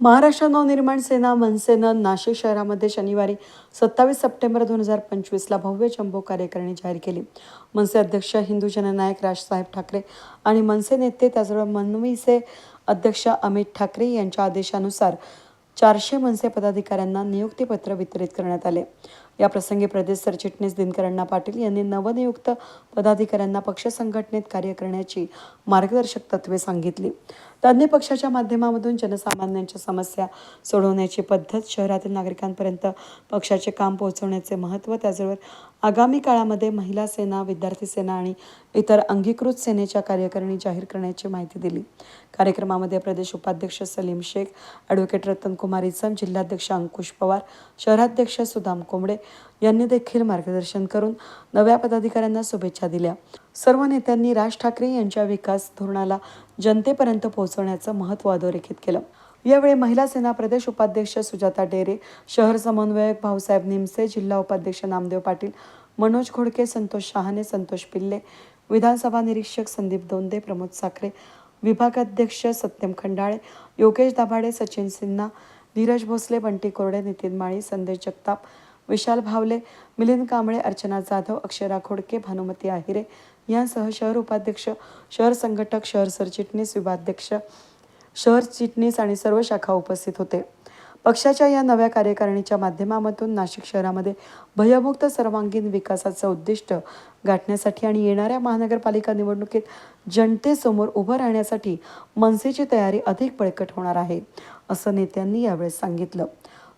महाराष्ट्र नवनिर्माण सेना मनसेनं नाशिक शहरामध्ये शनिवारी सत्तावीस सप्टेंबर दोन हजार पंचवीसला भव्य जम्बो कार्यकारिणी जाहीर केली. मनसे अध्यक्ष हिंदू जननायक राजसाहेब ठाकरे आणि मनसे नेते त्याचबरोबर मनवीचे अध्यक्ष अमित ठाकरे यांच्या आदेशानुसार चारशे मनसे पदाधिकाऱ्यांना नियुक्तीपत्र वितरित करण्यात आले. या प्रसंगी प्रदेश सरचिटणीस दिनकरण्णा पाटील यांनी नवनियुक्त पदाधिकाऱ्यांना पक्ष संघटनेत कार्य करण्याची मार्गदर्शक तत्वे सांगितली. त्यांनी पक्षाच्या माध्यमामधून जनसामान्यांच्या समस्या सोडवण्याची पद्धत शहरातील नागरिकांपर्यंत पक्षाचे काम पोहोचवण्याचे महत्त्व त्याचबरोबर आगामी काळामध्ये महिला सेना विद्यार्थी सेना आणि इतर अंगीकृत सेनेच्या कार्यकारिणी जाहीर करण्याची माहिती दिली. कार्यक्रमामध्ये प्रदेश उपाध्यक्ष सलीम शेख ॲडव्होकेट रतन कुमार इसम जिल्हाध्यक्ष अंकुश पवार शहराध्यक्ष सुदाम कोंबडे यांनी देखील मार्गदर्शन करून नव्या पदाधिकाऱ्यांना शुभेच्छा दिल्या. सर्व नेत्यांनी राज ठाकरे यांच्या विकास धोरणाला जनतेपर्यंत पोहोचवण्याचं महत्त्व अधोरेखित केलं. यावेळी महिला सेना प्रदेश उपाध्यक्ष सुजाता डेरे शहर समन्वयक भाऊसाहेब निमसे जिल्हा उपाध्यक्ष नामदेव पाटील मनोज खोडके संतोष शहाणे संतोष पिल्ले विधानसभा निरीक्षक संदीप दोंदे प्रमोद साखरे विभागाध्यक्ष सत्यम खंडाळे योगेश दाभाडे सचिन सिन्हा धीरज भोसले बंटी कोरडे नितीन माळी संदेश जगताप विशाल भावले मिलिंद कांबळे अर्चना जाधव अक्षरा खोडके भानुमती आहिरे यांसह शहर उपाध्यक्ष शहर संघटक शहर सरचिटणीस विभाध्यक्ष शहर चिटणीस आणि सर्व शाखा उपस्थित होते. पक्षाच्या या नव्या कार्यकारिणीच्या माध्यमातून नाशिक शहरामध्ये भयमुक्त सर्वांगीण विकासाचं उद्दिष्ट गाठण्यासाठी आणि येणाऱ्या महानगरपालिका निवडणुकीत जनतेसमोर उभं राहण्यासाठी मनसेची तयारी अधिक बळकट होणार आहे असं नेत्यांनी यावेळेस सांगितलं.